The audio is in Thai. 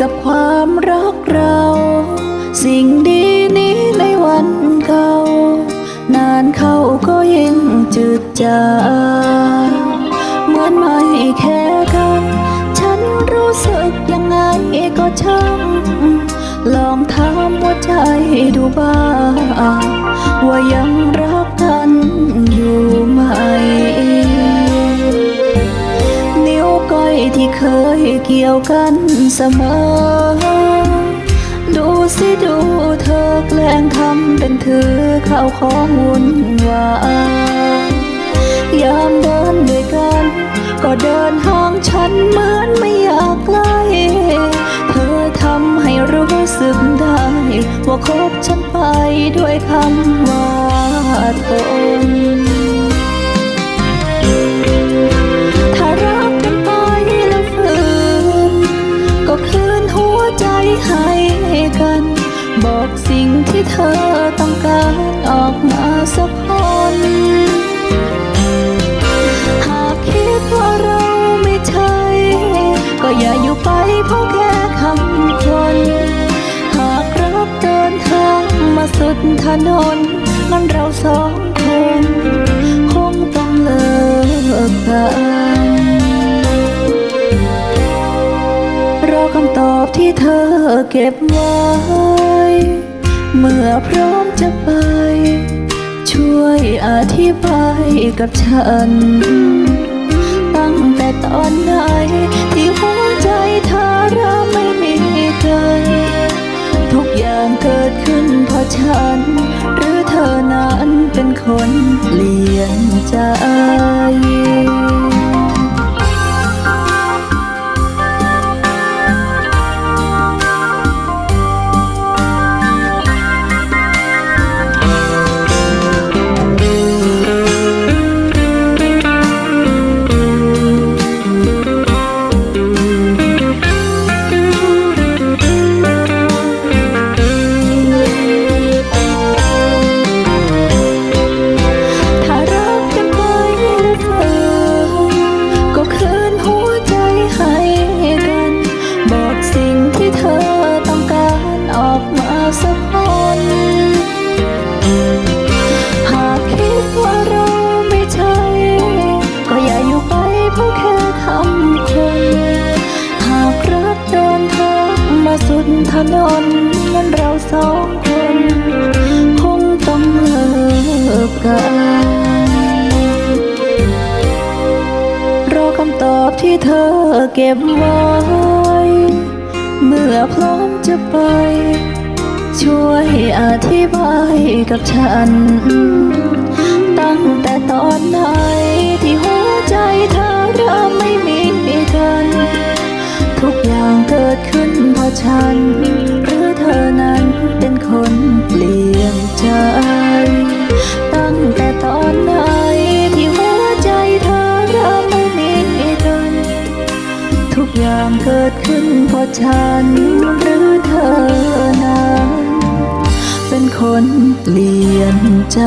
กับความรักเรา สิ่งดีนี้ในวันเก่า นานเข้าก็ยิ่งจืดจางเหมือนไม่แค่กัน ฉันรู้สึกยังไงก็ช่างลองถามหัวใจดูบ้าง เกี่ยวกันเสมอ ดูสิดูเธอแกล้งทำเป็นถือข้าวของวุ่นวายยามเดินด้วยกัน ก็เดินห่างฉันเหมือนไม่อยากใกล้เธอทำให้รู้สึกได้ ว่าคบฉันไปด้วยคำว่าทน สิ่งที่เธอต้องการออกมาสักคนหากคิดว่าเราไม่ใช่ ก็อย่าอยู่ไปเพราะแค่คำคน หากรักเดินทางมาสุดถนนงั้นเราสองคนคงต้องเลิกกันรอคำตอบที่เธอเก็บไว้ เมื่อพร้อมจะไป ช่วยอธิบายกับฉัน ตั้งแต่ตอนไหนที่หัวใจเธอเริ่มไม่มีกันทุกอย่างเกิดขึ้นเพราะฉัน หรือเธอนั้นเป็นคนเปลี่ยนใจ มาสุดถนนนั้นเราสองคนคงต้องเลิกกันรอคำตอบที่เธอเก็บไว้ เมื่อพร้อมจะไป ช่วยอธิบายกับฉัน ตั้งแต่ตอนไหนที่หัวใจเธอ ทุกอย่างเกิดขึ้นเพราะฉันหรือเธอนั้น เป็นคนเปลี่ยนใจ